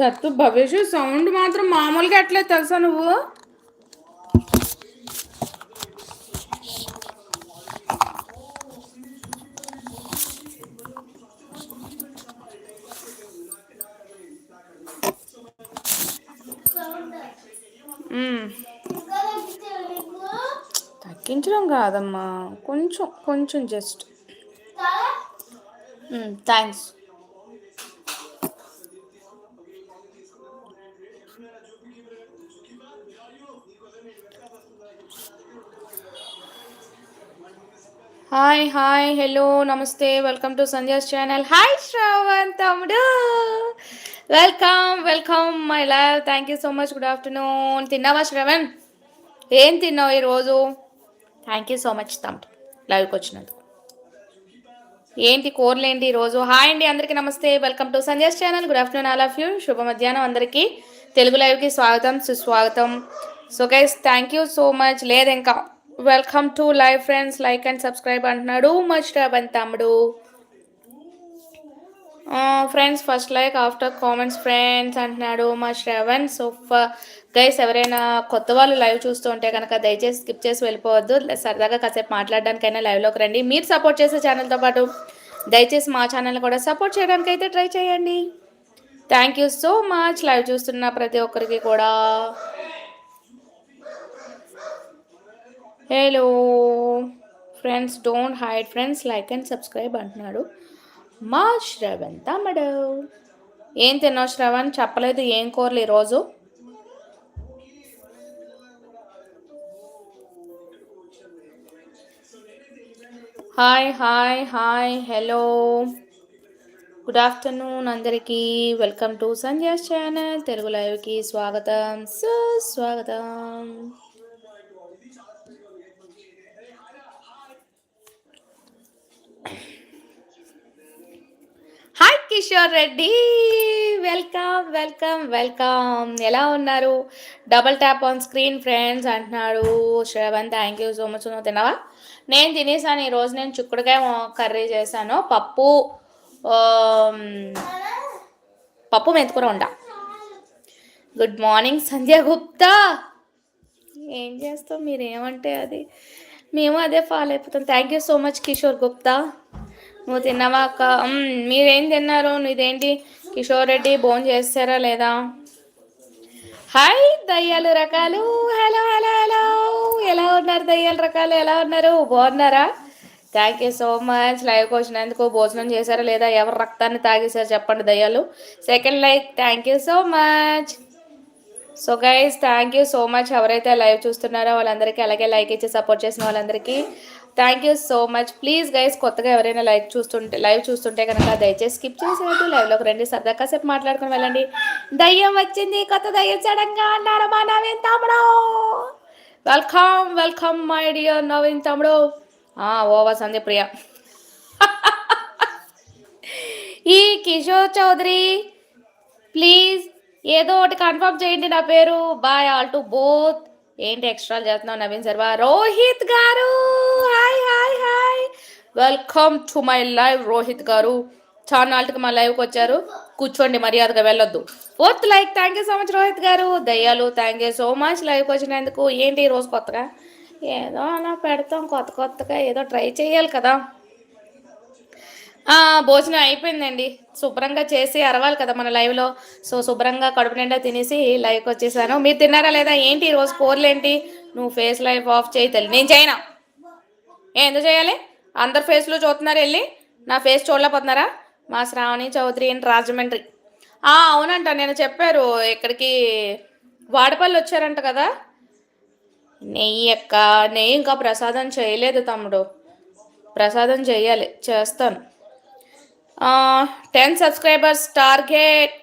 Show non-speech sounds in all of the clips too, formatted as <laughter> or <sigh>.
దత్తు భవిష్యత్ సౌండ్ మాత్రం మామూలుగా ఎట్లే తెలుసా నువ్వు? తగ్గించడం కాదమ్మా. కొంచెం కొంచెం just thanks hi hi hello నమస్తే welcome to Sandhya's channel hi Shravan తమ్ముడు. Welcome welcome my love thank you so much good afternoon తిన్నావా శ్రవణ్ ఏం తిన్నావు ఈరోజు? థ్యాంక్ యూ సో మచ్ తమ్ముడు. లైవ్కి వచ్చినందుకు. ఏంటి కూరలు ఏంటి ఈరోజు? హాయ్ అండి అందరికీ నమస్తే. Welcome to Sandhya's channel good afternoon all of you శుభ మధ్యాహ్నం అందరికీ. తెలుగు లైవ్కి స్వాగతం సుస్వాగతం. So guys thank you so much లేదు ఇంకా welcome to live friends like and subscribe అంటున్నాడు మచ్ తమ్ముడు. Friends first like after comments friends అంటున్నాడు మా శ్రవణ్ సో గైస్ ఎవరైనా కొత్త వాళ్ళు లైవ్ చూస్తూ ఉంటే కనుక దయచేసి స్కిప్ చేసి వెళ్ళిపోవద్దు. సరదాగా కాసేపు మాట్లాడడానికైనా లైవ్లోకి రండి. మీరు సపోర్ట్ చేసే ఛానల్తో పాటు దయచేసి మా ఛానల్ కూడా సపోర్ట్ చేయడానికి అయితే ట్రై చేయండి. Thank you so much live చూస్తున్న ప్రతి ఒక్కరికి కూడా. Hello friends don't hide friends like and subscribe అంటున్నాడు. మా శ్రవణ్ తమ్ముడు ఏం తిన్నావు శ్రవణ్? చెప్పలేదు ఏం కూరలు ఈరోజు? Hi hi hi hello good afternoon అందరికీ. Welcome to Sandhya's channel Telugu లైవ్కి స్వాగతం. సుస్వాగతం Kishore Reddy. Welcome welcome welcome. ఎలా ఉన్నారు? Double tap on screen friends అంటున్నాడు Shravan. Thank you so much నువ్వు తినవా నేను తినేసాను. ఈరోజు నేను చిక్కుడుకాయ కర్రీ చేశాను. పప్పు పప్పు మెతుకుర ఉండ గుడ్ మార్నింగ్ సంధ్య గుప్తా. ఏం చేస్తాం మీరు ఏమంటే అది? మేము అదే ఫాలో అయిపోతాం. Thank you so much Kishore Gupta. నువ్వు తిన్నావా అక్క? మీరేం తిన్నారు? ఇదేంటి కిషోర్ రెడ్డి భోజనం చేస్తారా లేదా? హాయ్ దయ్యాలు రకాలు. Hello hello hello. ఎలా ఉన్నారు దయ్యాలు రకాలు? ఎలా ఉన్నారు? బాగున్నారా? థ్యాంక్ యూ సో మచ్ లైవ్కి వచ్చినందుకు భోజనం చేశారా లేదా? ఎవరు రక్తాన్ని తాగేశారు? చెప్పండి దయ్యాలు. Second like thank you so much so guys thank you so much ఎవరైతే లైవ్ చూస్తున్నారో వాళ్ళందరికీ అలాగే లైక్ ఇచ్చి సపోర్ట్ చేసిన వాళ్ళందరికీ thank you so much please guys కొత్తగా ఎవరైనా లైక్ చూస్తుంటే లైవ్ చూస్తుంటే కనుక దయచేసి స్కిప్ చేసేది లైవ్లోకి రండి. సరదా కాసేపు మాట్లాడుకుని వెళ్ళండి. దయ్యం వచ్చింది. కొత్త దయ్యం సడన్గా అన్నారు మా నవీన్ తమ్ముడు. Welcome welcome my dear Naveen తమ్ముడు. ఓవా సంధ్య ప్రియ. ఈ కిషోర్ చౌదరి ప్లీజ్ ఏదో ఒకటి కన్ఫర్మ్ చేయండి నా పేరు. బాయ్ ఆల్ టు బోత్ ఏంటి ఎక్స్ట్రా చేస్తున్నావు Naveen Sharma? Rohit garu! Welcome to my live Rohit garu. చాలా నాటికి మా లైవ్కి వచ్చారు. కూర్చోండి మర్యాదగా వెళ్ళొద్దు. Fourth like thank you so much Rohit garu. దయ్యాలు థ్యాంక్ యూ సో మచ్ లైవ్కి వచ్చినందుకు. ఏంటి ఈ రోజు కొత్తగా? ఏదో అలా పెడతాం కొత్త కొత్తగా ఏదో ట్రై చేయాలి కదా. భోజనం అయిపోయిందండి. శుభ్రంగా చేసి అరవాలి కదా మన లైవ్లో సో శుభ్రంగా కడుపు నిండా తినేసి లైవ్కి వచ్చేసాను. మీరు తిన్నారా లేదా? ఏంటి ఈరోజు కూరలు ఏంటి నువ్వు ఫేస్ లైఫ్ ఆఫ్ చేయి తల్లి. నేను చేయనా? ఎందుకు చేయాలి? అందరు ఫేస్లో చూస్తున్నారు వెళ్ళి. నా ఫేస్ చూడలేకపోతున్నారా? మా శ్రావణి చౌదరి అండ్ రాజమండ్రి. అవునంట నేను చెప్పారు ఇక్కడికి వాడపల్లి వచ్చారంట కదా? నెయ్యి అక్క నెయ్యి ఇంకా ప్రసాదం చేయలేదు తమ్ముడు. ప్రసాదం చేయాలి చేస్తాను. Ten subscribers target.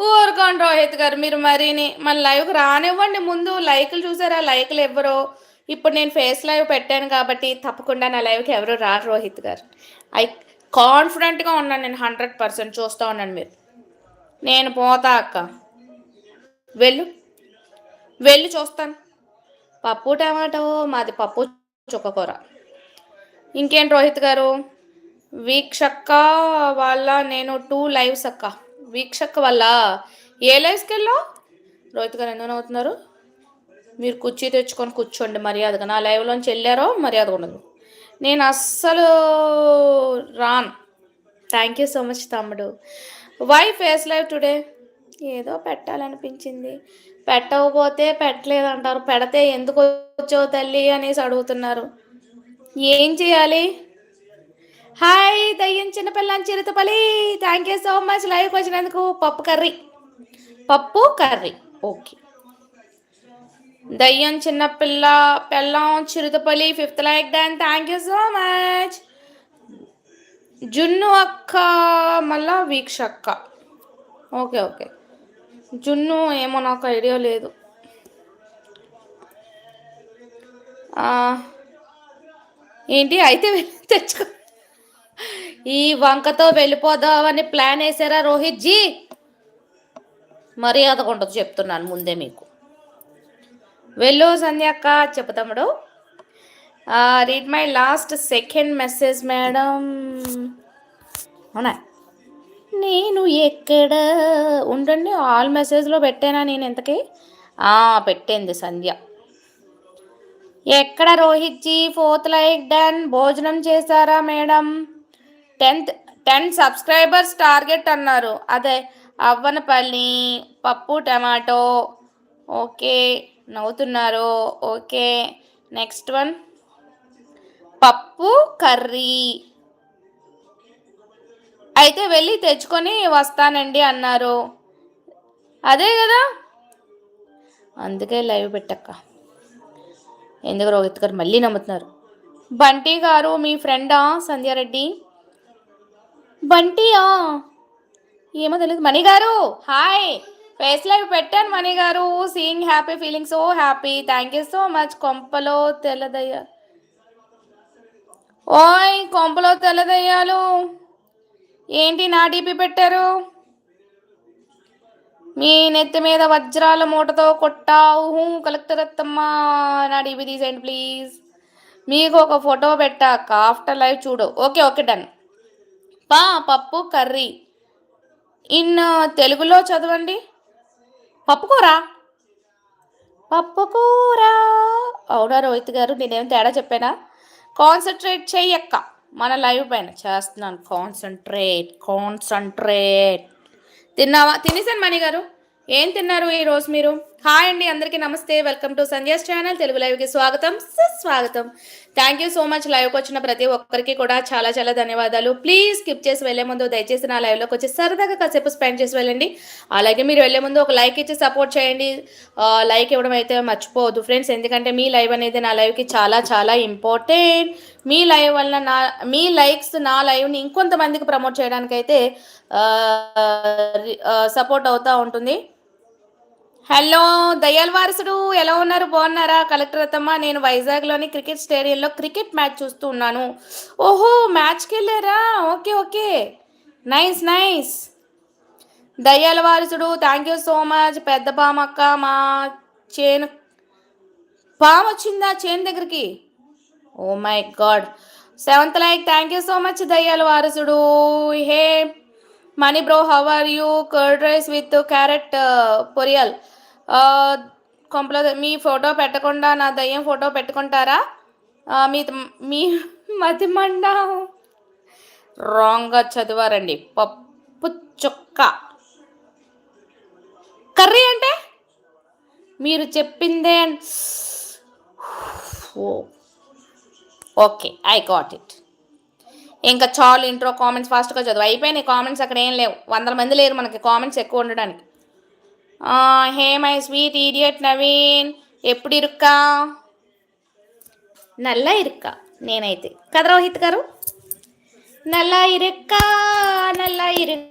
ఊరుకోండి రోహిత్ గారు మీరు మరీని. మన లైవ్కి రానివ్వండి ముందు లైకులు చూసారా? లైకులు ఎవ్వరో? ఇప్పుడు నేను ఫేస్ లైవ్ పెట్టాను కాబట్టి తప్పకుండా నా లైవ్కి ఎవరు రారు రోహిత్ గారు. ఐ కాన్ఫిడెంట్గా ఉన్నాను నేను హండ్రెడ్ పర్సెంట్ చూస్తూ ఉన్నాను మీరు. నేను పోతా అక్క. వెళ్ళు. వెళ్ళి చూస్తాను. పప్పు టమాటో మాది పప్పు చుక్కకూర ఇంకేంటి రోహిత్ గారు? వీక్షక్క వల్ల నేను టూ లైవ్స్ అక్క. వీక్షక్క వల్ల ఏ లైవ్స్కి వెళ్ళావు? రోహిత్ గారు ఎందుకు అవుతున్నారు మీరు కుర్చీ తెచ్చుకొని కూర్చోండి మర్యాదగా. నా లైవ్లోంచి వెళ్ళారో మర్యాద ఉండదు. నేను అస్సలు రాన్. థ్యాంక్ యూ సో మచ్ తమ్ముడు. వై ఫేస్ లైవ్ టుడే ఏదో పెట్టాలనిపించింది. పెట్టకపోతే పెట్టలేదంటారు. పెడితే ఎందుకు వచ్చావు తల్లి అనేసి అడుగుతున్నారు. ఏం చేయాలి? హాయ్ దయ్యం చిన్నపిల్లని చిరుతపల్లి థ్యాంక్ యూ సో మచ్ లైవ్కి వచ్చినందుకు పప్పు కర్రీ. పప్పు కర్రీ. ఓకే దయ్యం చిన్నపిల్ల పెళ్ళం చిరుతపల్లి fifth like done thank you so much జున్ను అక్క మళ్ళా వీక్ష అక్క ఓకే ఓకే జున్ను ఏమో నాకు ఐడియా లేదు. ఏంటి? అయితే వెళ్ళి <laughs> తెచ్చుకో. ఈ వంకతో వెళ్ళిపోదామని ప్లాన్ వేసారా రోహిత్ జీ మర్యాదగా ఉండదు చెప్తున్నాను ముందే మీకు. వెళ్ళు సంధ్యక్క చెప్పు తమ్ముడు. Read my last second message madam అవునా? నేను ఎక్కడ? ఉండండి ఆల్ మెసేజ్లో పెట్టానా నేను ఎంతకి పెట్టింది సంధ్య. ఎక్కడ Rohit ji? Fourth like done భోజనం చేశారా madam tenth ten subscribers target అన్నారు. అదే అవ్వనపల్లి పప్పు టమాటో. ఓకే. నవ్వుతున్నారు. Okay next one. పప్పు కర్రీ. అయితే వెళ్ళి తెచ్చుకొని వస్తానండి అన్నారు. అదే కదా? అందుకే లైవ్ పెట్టక్క. ఎందుకు రోహిత్ గారు మళ్ళీ నమ్ముతున్నారు? బంటి గారు మీ ఫ్రెండా సంధ్యారెడ్డి బంటియా? ఏమో తెలియదు మణి గారు హాయ్. ఫేస్ లైవ్ పెట్టాను Mani garu. Seeing happy feeling so happy thank you so much కొంపలో తెల్లదయ్య. ఓయ్ కొంపలో తెల్లదయ్యాలు. ఏంటి నా డీపీ పెట్టారు? మీ నెత్తి మీద వజ్రాల మూటతో కొట్టావు. కలెక్టర్ అత్తమ్మ నా డీపీ తీసేయండి ప్లీజ్ మీకు ఒక ఫోటో పెట్టాక ఆఫ్టర్ లైవ్ చూడు. Okay okay done. పా పప్పు కర్రీ. ఇన్ తెలుగులో చదవండి. పప్పుకూర పప్పుకూర అవునా రోహిత్ గారు నేనేం తేడా చెప్పానా? కాన్సన్ట్రేట్ చెయ్యక్క మన లైవ్ పైన చేస్తున్నాను. Concentrate concentrate. తిన్నావా? తినేసాను మణి గారు. ఏం తిన్నారు ఈరోజు మీరు? హాయ్ అండి అందరికీ నమస్తే. Welcome to Sandhya's channel. Telugu లైవ్కి స్వాగతం. సుస్వాగతం. థ్యాంక్ యూ సో మచ్ లైవ్కి వచ్చిన ప్రతి ఒక్కరికి కూడా చాలా చాలా ధన్యవాదాలు. ప్లీజ్ స్కిప్ చేసి వెళ్ళే ముందు దయచేసి నా లైవ్లోకి వచ్చి సరదాగా కాసేపు స్పెండ్ చేసి వెళ్ళండి. అలాగే మీరు వెళ్ళే ముందు ఒక లైక్ ఇచ్చి సపోర్ట్ చేయండి. లైక్ ఇవ్వడం అయితే మర్చిపోవద్దు ఫ్రెండ్స్ ఎందుకంటే మీ లైవ్ అనేది నా లైవ్కి చాలా చాలా ఇంపార్టెంట్ మీ లైవ్ వల్ల నా మీ లైక్స్ నా లైవ్ని ఇంకొంతమందికి ప్రమోట్ చేయడానికైతే సపోర్ట్ అవుతూ ఉంటుంది. హలో దయ్యాల వారసుడు. ఎలా ఉన్నారు? బాగున్నారా? కలెక్టర్ అత్తమ్మ నేను వైజాగ్లోని క్రికెట్ స్టేడియంలో క్రికెట్ మ్యాచ్ చూస్తూ ఉన్నాను. ఓహో మ్యాచ్కి వెళ్ళారా? Okay okay. Nice nice. దయ్యాల వారసుడు థ్యాంక్ యూ సో మచ్ పెద్ద పామక్క మా చేను. పాము వచ్చిందా చేను దగ్గరికి? ఓ my god. Seventh like thank you so much దయ్యాల వారసుడు. Hey Mani bro how are you curd rice with carrot uh, poriyal. కొంపలో మీ ఫోటో పెట్టకుండా నా దయ్యం ఫోటో పెట్టుకుంటారా? మీ మీ మతిమండ రాంగ్గా చదివారండి. పప్పు చుక్క. కర్రీ అంటే? మీరు చెప్పిందే ఓకే ఐ గాట్ ఇట్. ఇంకా చాలు ఇంట్రో కామెంట్స్ ఫాస్ట్గా చదువు. అయిపోయినాయి కామెంట్స్ అక్కడ ఏం లేవు. వందల మంది లేరు మనకి కామెంట్స్ ఎక్కువ ఉండడానికి. Hey my sweet idiot Naveen. ఎప్పుడు ఇరుక్కా నల్ల ఇరుక్క నేనైతే. కదా రోహిత్ గారు? నల్ల ఇరుక్క నల్ల ఇరుక్క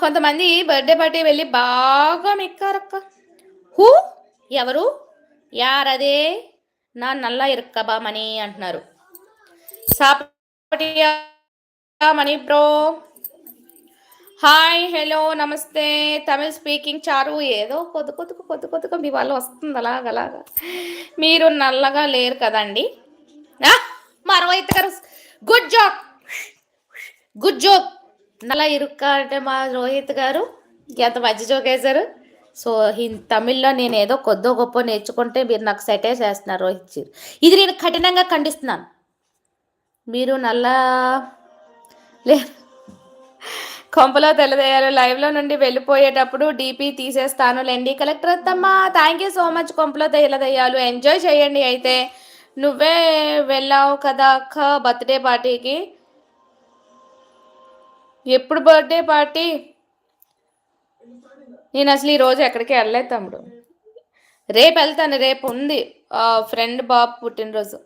కొంతమంది బర్త్డే పార్టీ వెళ్ళి బాగా మెక్కారక్క. హూ? ఎవరు? యారదే? నా నల్ల ఇరుక్క బామని అంటున్నారు. సాపటియా మణి బ్రో హాయ్ హలో నమస్తే. తమిళ్ స్పీకింగ్ చారు ఏదో కొద్ది కొద్దిగా కొద్ది కొద్దిగా మీ వాళ్ళు వస్తుంది అలాగ అలాగా. మీరు నల్లగా లేరు కదండి. ఆ, గారు గుడ్ జాబ్ గుడ్ జోక్ నల్ల ఇరుక్క అంటే మా రోహిత్ గారు ఎంత మంచి జోక్ వేశారు. సో హిన్ తమిళ్ళో నేను ఏదో కొద్దో గొప్ప నేర్చుకుంటే మీరు నాకు సెటే చేస్తున్నారు రోహిత్ జీ ఇది నేను కఠినంగా ఖండిస్తున్నాను. మీరు నల్ల లే. కొంపలో తెల్లదేయాలి లైవ్లో నుండి వెళ్ళిపోయేటప్పుడు డీపీ తీసేస్తాను. లేండి కలెక్టర్ అత్తమ్మ థ్యాంక్ యూ సో మచ్ కొంపలో తెల్లదయ్యాలు ఎంజాయ్ చేయండి అయితే. నువ్వే వెళ్ళావు కదా అక్క బర్త్డే పార్టీకి ఎప్పుడు బర్త్డే పార్టీ నేను అసలు ఈరోజు ఎక్కడికి వెళ్ళలేదు తమ్ముడు. రేపు వెళ్తాను రేపు ఉంది. ఫ్రెండ్ బాబు పుట్టినరోజు.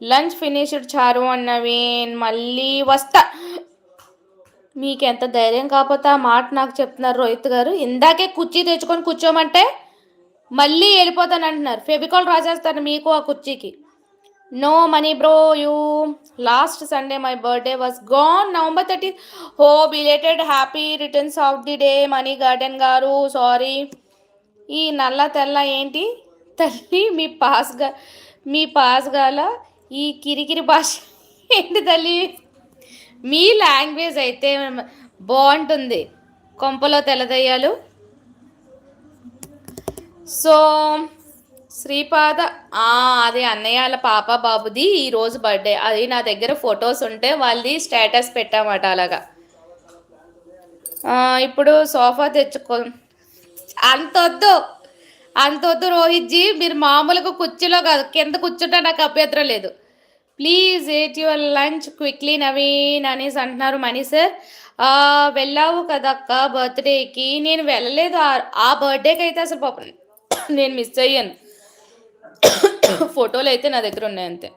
లంచ్ ఫినిష్డ్ చారు అన్నవి మళ్ళీ వస్తా. మీకు ఎంత ధైర్యం కాకపోతే ఆ మాట నాకు చెప్తున్నారు రోహిత్ గారు. ఇందాకే కుర్చీ తెచ్చుకొని కూర్చోమంటే మళ్ళీ వెళ్ళిపోతాను అంటున్నారు ఫెవికాల్ రాసేస్తాను మీకు ఆ కుర్చీకి. No Mani bro you last Sunday my birthday was gone November thirty హో belated happy returns of the day Mani garden garu. Sorry ఈ నల్ల తెల్ల ఏంటి? తల్లి మీ పాస్గా మీ పాస్గాల ఈ కిరికిరి భాష ఏంటి తల్లి? మీ లాంగ్వేజ్ అయితే బాగుంటుంది. కొంపలో తెల్లదయ్యాలు. సో శ్రీపాద అది అన్నయ్యల పాప బాబుది ఈరోజు బర్త్డే అది నా దగ్గర ఫొటోస్ ఉంటే వాళ్ళది స్టేటస్ పెట్టామట అలాగా. ఇప్పుడు సోఫా తెచ్చుకో అంతొద్దు. అంతొద్దు రోహిత్జీ మీరు మామూలుగా కుర్చీలో కాదు కింద కూర్చుంటే నాకు అభ్యంతరం లేదు. Please ate your lunch quickly Naveen అనేసి అంటున్నారు మనీ సార్. వెళ్ళావు కదక్క బర్త్డేకి. నేను వెళ్ళలేదు. ఆ బర్త్డేకి అయితే అసలు పాప నేను మిస్ అయ్యాను. ఫోటోలు అయితే నా దగ్గర ఉన్నాయి అంతే.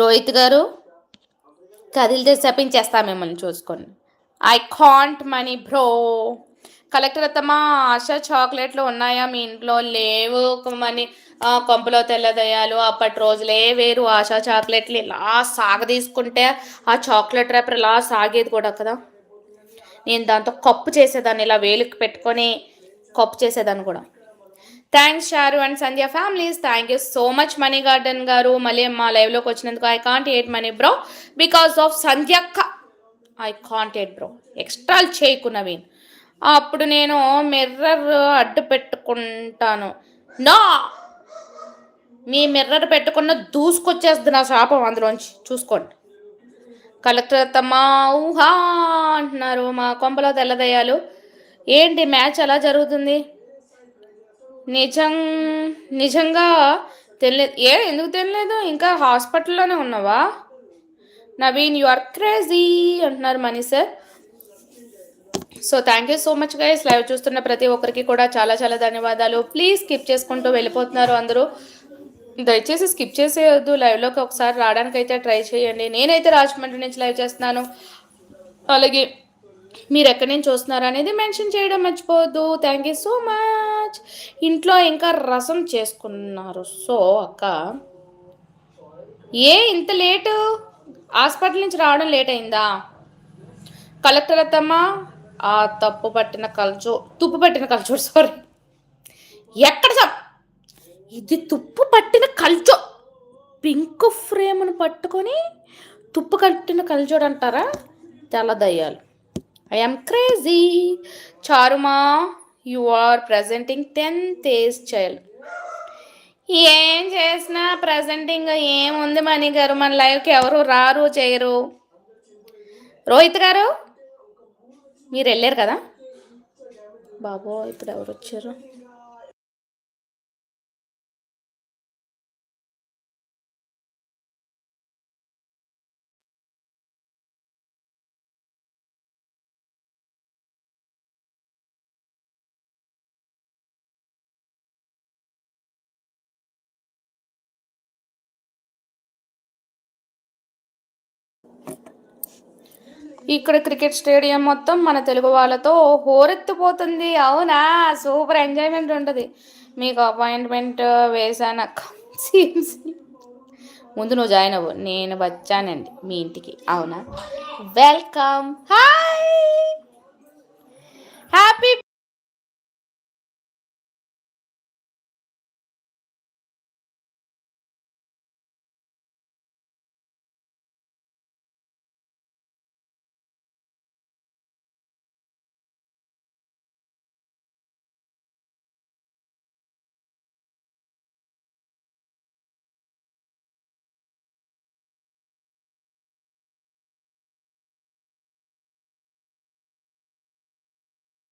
రోహిత్ గారు కదిలితే చెప్పించేస్తా మిమ్మల్ని చూసుకోండి I can't Mani bro. Collector అత్తమ్మ ఆశ చాక్లెట్లు ఉన్నాయా? మీ ఇంట్లో లేవు. మనీ కొంపలో తెల్లదయ్యాలు అప్పటి రోజులే వేరు. ఆశా చాక్లెట్లు ఇలా సాగ తీసుకుంటే ఆ చాక్లెట్ రేపర్ ఇలా సాగేది కూడా కదా. నేను దాంతో కప్పు చేసేదాన్ని ఇలా వేలుకి పెట్టుకొని కప్పు చేసేదాన్ని కూడా. Thanks Sharu and Sandhya families. Thank you so much Mani garden garu. మళ్ళీ మా లైవ్లోకి వచ్చినందుకు I can't ate Mani bro. Because of సంధ్యక్క I can't ate bro. Extra చేయకు నవీన్ అప్పుడు నేను మిర్రర్ అడ్డు పెట్టుకుంటాను. నా! మీ మిర్రర్ పెట్టుకున్న దూసుకొచ్చేస్తుంది నా శాపం అందులోంచి. చూసుకోండి. కలెక్టర్ తమ్మా ఊహా అంటున్నారు మా కొంపలో తెల్లదయ్యాలు. ఏంటి మ్యాచ్ ఎలా జరుగుతుంది? నిజం నిజంగా తెలియదు ఏ ఎందుకు తెలియలేదు ఇంకా హాస్పిటల్లోనే ఉన్నావా? నవీన్ యు ఆర్ క్రేజీ అంటున్నారు Mani sir. So thank you so much guys live చూస్తున్న ప్రతి ఒక్కరికి కూడా చాలా చాలా ధన్యవాదాలు. ప్లీజ్ స్కిప్ చేసుకుంటూ వెళ్ళిపోతున్నారు అందరూ. దయచేసి స్కిప్ చేసేయొద్దు. లైవ్లోకి ఒకసారి రావడానికి అయితే ట్రై చేయండి. నేనైతే రాజమండ్రి నుంచి లైవ్ చేస్తున్నాను. అలాగే మీరు ఎక్కడి నుంచి చూస్తున్నారు అనేది మెన్షన్ చేయడం మర్చిపోవద్దు. థ్యాంక్ యూ సో మచ్ ఇంట్లో ఇంకా రసం చేసుకున్నారు. సో అక్క ఏ ఇంత లేటు హాస్పిటల్ నుంచి రావడం లేట్ అయిందా? కలెక్టర్ అత్తమ్మ ఆ తప్పు పట్టిన కల్చో తుప్పు పట్టిన కల్చోడు సారీ ఎక్కడ సార్ ఇది తుప్పు పట్టిన కల్చో. పింక్ ఫ్రేమ్ను పట్టుకొని తుప్పు కట్టిన కల్చోడు అంటారా తెల్లదయ్యాలు I'm crazy చారుమా you are presenting tenth age child ఏం చేసినా ప్రజెంటింగ్ ఏముంది మణి గారు మన లైవ్కి ఎవరు రారు చేయరు. రోహిత్ గారు? మీరు వెళ్ళారు కదా? బాబో ఇప్పుడు ఎవరు వచ్చారు ఇక్కడ క్రికెట్ స్టేడియం మొత్తం మన తెలుగు వాళ్ళతో హోరెత్తిపోతుంది. అవునా? సూపర్ ఎంజాయ్మెంట్ ఉంటుంది. మీకు అపాయింట్మెంట్ వేసాను ముందు నువ్వు జాయిన్ అవ్వు. నేను వచ్చానండి మీ ఇంటికి. అవునా? వెల్కమ్. హాయ్!